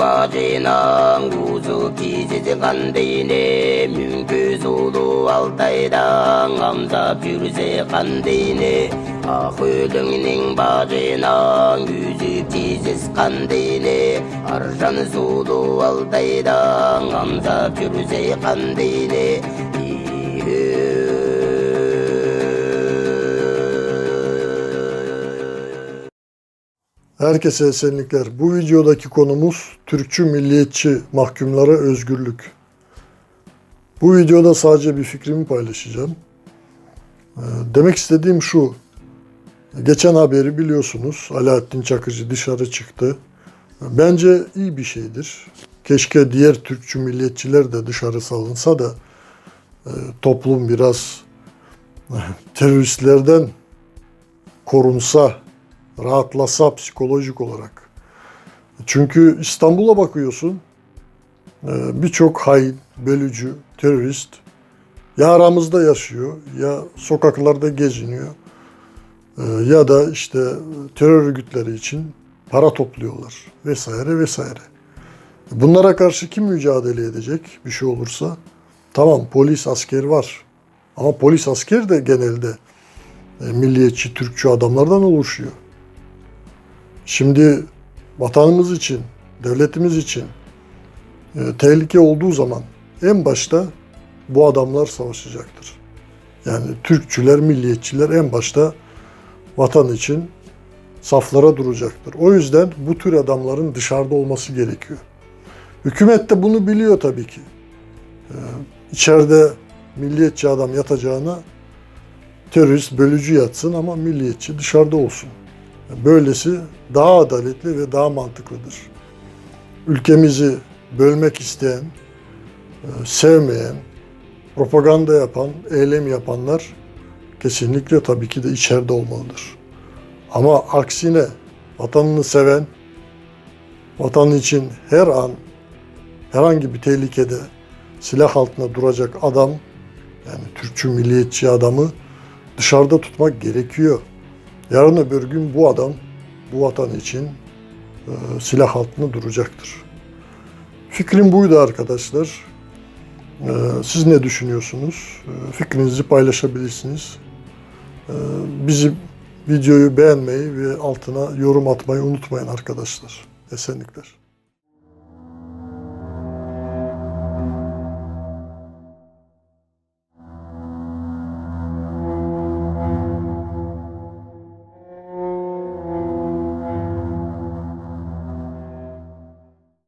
바지나 우주 기지지 간대네 민규소도 알타이당 암사 뷰르제 간대네 아흐릉닝 바지나 우주 기지지 간대네 아르산소도 알타이당 암사 뷰르제 간대네 이흐 Herkese esenlikler. Bu videodaki konumuz Türkçü milliyetçi mahkumlara özgürlük. Bu videoda sadece bir fikrimi paylaşacağım. Ee, Demek istediğim şu. Geçen haberi biliyorsunuz. Alaaddin Çakıcı dışarı çıktı. Bence iyi bir şeydir. Keşke diğer Türkçü milliyetçiler de dışarı salınsa da e, toplum biraz teröristlerden korunsa, rahatlasa psikolojik olarak. Çünkü İstanbul'a bakıyorsun, e, birçok hain, bölücü, terörist ya aramızda yaşıyor ya sokaklarda geziniyor e, ya da işte terör örgütleri için para topluyorlar vesaire vesaire. Bunlara karşı kim mücadele edecek bir şey olursa? Tamam polis asker var ama polis asker de genelde e, milliyetçi, Türkçü adamlardan oluşuyor. Şimdi vatanımız için, devletimiz için e, tehlike olduğu zaman en başta bu adamlar savaşacaktır. Yani Türkçüler, milliyetçiler en başta vatan için saflara duracaktır. O yüzden bu tür adamların dışarıda olması gerekiyor. Hükümet de bunu biliyor tabii ki. Ee, içeride milliyetçi adam yatacağına terörist, bölücü yatsın ama milliyetçi dışarıda olsun. Böylesi daha adaletli ve daha mantıklıdır. Ülkemizi bölmek isteyen, e, sevmeyen, propaganda yapan, eylem yapanlar kesinlikle tabii ki de içeride olmalıdır. Ama aksine vatanını seven, vatan için her an herhangi bir tehlikede silah altında duracak adam, yani Türkçü milliyetçi adamı dışarıda tutmak gerekiyor. Yarın öbür gün bu adam bu vatan için e, silah altında duracaktır. Fikrim buydu arkadaşlar. E, siz ne düşünüyorsunuz? E, fikrinizi paylaşabilirsiniz. E, bizi videoyu beğenmeyi ve altına yorum atmayı unutmayın arkadaşlar. Esenlikler.